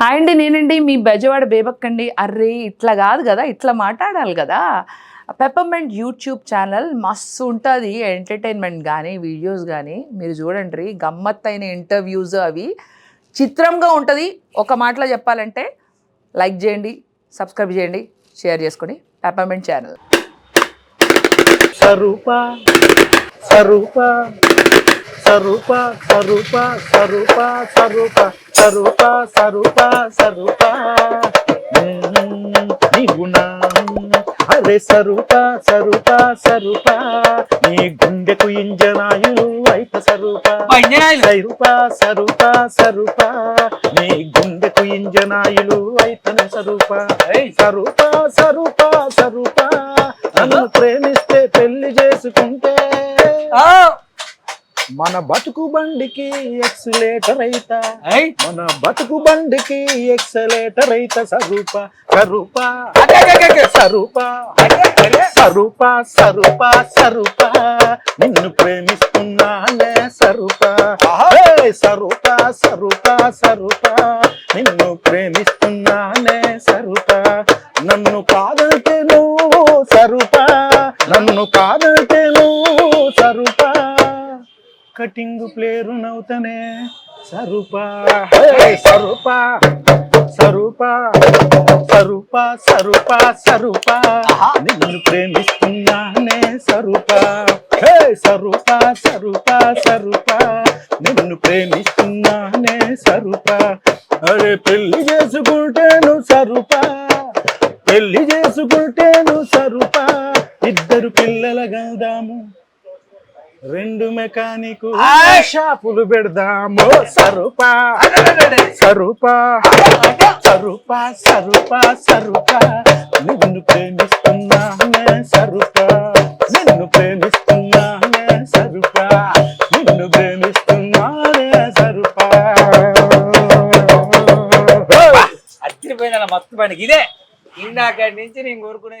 Hi అండి నేనండి మీ Bezawada బేబక్కండి. Array ఇట్లా కాదు కదా ఇట్లా మాట్లాడాలి కదా. పెప్పర్మెంట్ యూట్యూబ్ ఛానల్ మస్తు ఉంటుంది ఎంటర్టైన్మెంట్ కానీ వీడియోస్ కానీ మీరు చూడండి గమ్మత్తైన ఇంటర్వ్యూస్ అవి. చిత్రంగా ఉంటుంది. ఒక మాటలో చెప్పాలంటే లైక్ చేయండి సబ్స్క్రైబ్ చేయండి షేర్ చేసుకోండి పెప్పర్మెంట్ ఛానల్. స్వరూప స్వరూప స్వరూప స్వరూప స్వరూప స్వరూప సరూప సరూప సరూప నీ గుణం అరే సరూప సరూప సరూప నీ గుండెకు ఇంజనాయులు అయిత సరూప సరూప సరూప సరూప నీ గుండెకు ఇంజనాయులు వైపన సరూప సరూప సరూప సరూప నన్ను ప్రేమిస్తే పెళ్ళి చేసుకుంటే మన బతుకు బండికి ఎక్సలేటర్ అయితా. మన బతుకు బండికి ఎక్సలేటర్ అయితా సరూప సరూప. సరూప సరూప సరూప సరూప. నిన్ను ప్రేమిస్తున్నానే సరూప. సరూప సరూప సరూప. నిన్ను ప్రేమిస్తున్నానే సరూప. నన్ను కాదని కటింగ్ ప్లేరునవుతనే సరుపా. సరుపా. నిన్ను ప్రేమిస్తున్నానే నిన్ను ప్రేమిస్తున్నానే అరే పెళ్ళి చేసుకుంటేను సరుపా. పెళ్ళి చేసుకుంటేను సరుపా. ఇద్దరు పిల్లల గందాము రెండు మెకానిక్ షాపులు పెడదాము. సరుపా సరుపా సరుపా సరుపా సరుపా. నిన్ను ప్రేమిస్తున్నా సరుపా. నిన్ను ప్రేమిస్తున్నా సరుపా. నిన్ను ప్రేమిస్తున్నా సరుపా. అచ్చిపోయిన మొత్తం పనికి. ఇదే ఇందాక నుంచి నేను కోరుకునే